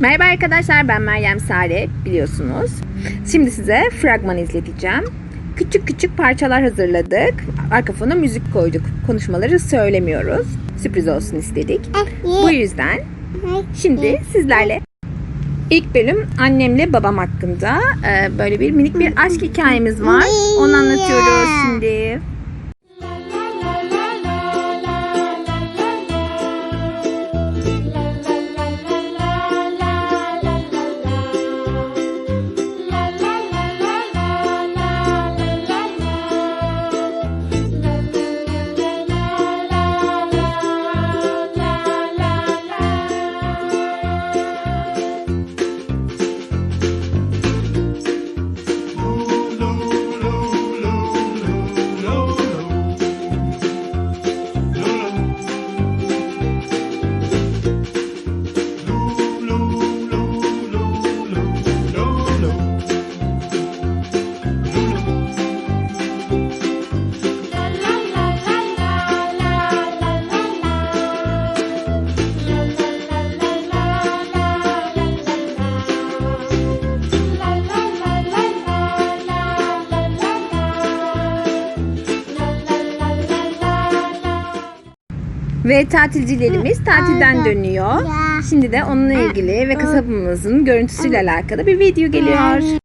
Merhaba arkadaşlar ben Meryem Sare biliyorsunuz. Şimdi size fragman izleteceğim. Küçük küçük parçalar hazırladık. Arka fona müzik koyduk. Konuşmaları söylemiyoruz. Sürpriz olsun istedik. Bu yüzden şimdi sizlerle ilk bölüm annemle babam hakkında e, böyle bir minik bir aşk hikayemiz var. Onu anlatıyoruz şimdi. Ve tatilcilerimiz tatilden dönüyor. Şimdi de onunla ilgili ve kasabamızın görüntüsüyle alakalı bir video geliyor.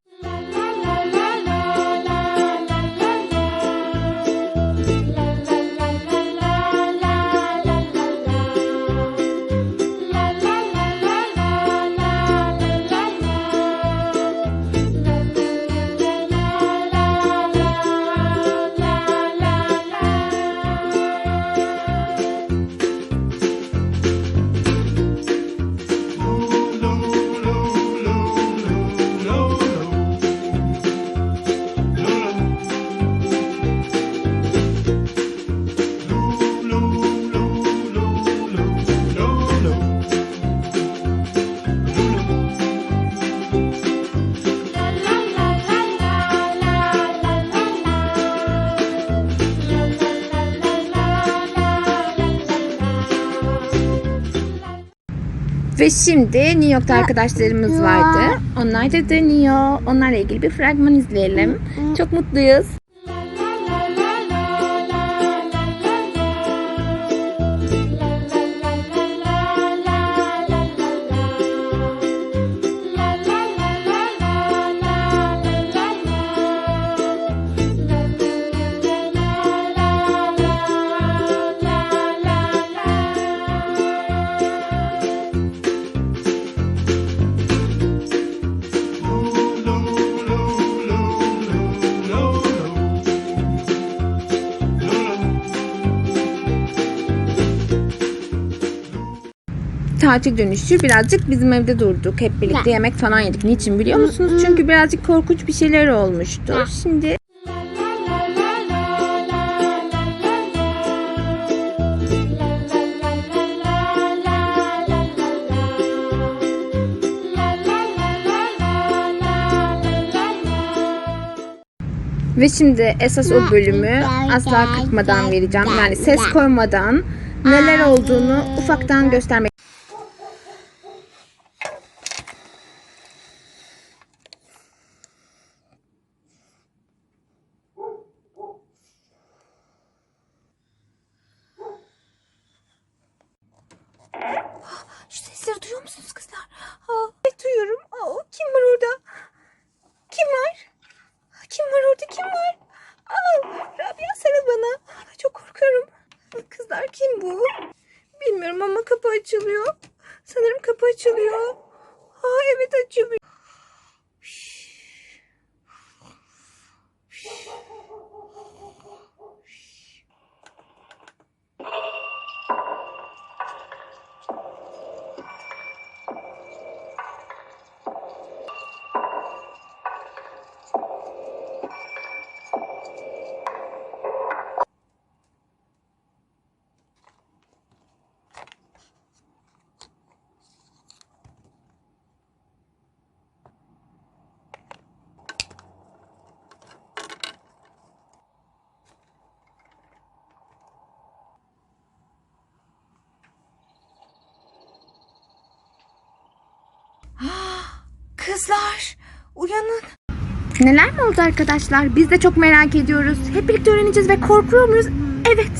Ve şimdi New York'ta arkadaşlarımız vardı. Onlar da dönüyor. Onlarla ilgili bir fragman izleyelim. Çok mutluyuz. Tatil dönüşü birazcık bizim evde durduk. Hep birlikte yemek falan yedik. Niçin biliyor musunuz? Çünkü birazcık korkunç bir şeyler olmuştu. Şimdi Ve şimdi esas o bölümü asla kırpmadan vereceğim. Yani ses koymadan neler olduğunu ufaktan göstermek. Şu sesleri duyuyor musunuz kızlar? Evet duyuyorum. Aa, kim var orada? Kim var? Kim var orada? Kim var? Aa, Rabia sarıl bana. Çok korkuyorum. Kızlar kim bu? Bilmiyorum ama kapı açılıyor. Sanırım kapı açılıyor. Aa, evet açılıyor. Kızlar uyanın. Neler mi oldu arkadaşlar? Biz de çok merak ediyoruz. Hep birlikte öğreneceğiz ve korkuyor muyuz? Evet.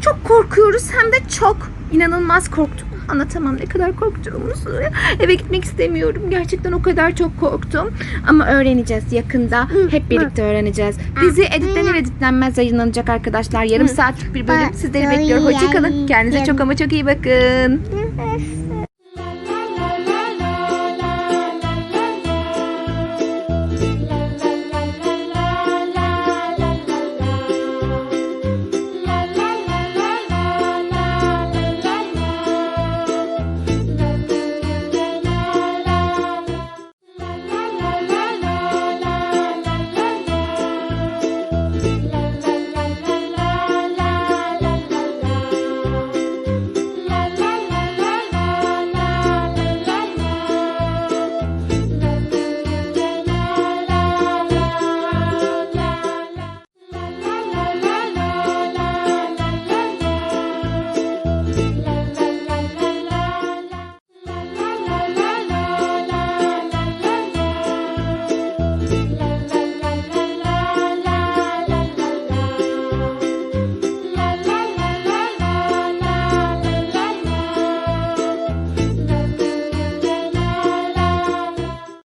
Çok korkuyoruz hem de çok. İnanılmaz korktum. Anlatamam ne kadar korktuğumuzu. Eve gitmek istemiyorum. Gerçekten o kadar çok korktum. Ama öğreneceğiz yakında. Hep birlikte öğreneceğiz. Dizi editlenir editlenmez yayınlanacak arkadaşlar. Yarım saatlik bir bölüm sizleri bekliyor. Hoşçakalın. Kendinize çok ama çok iyi bakın.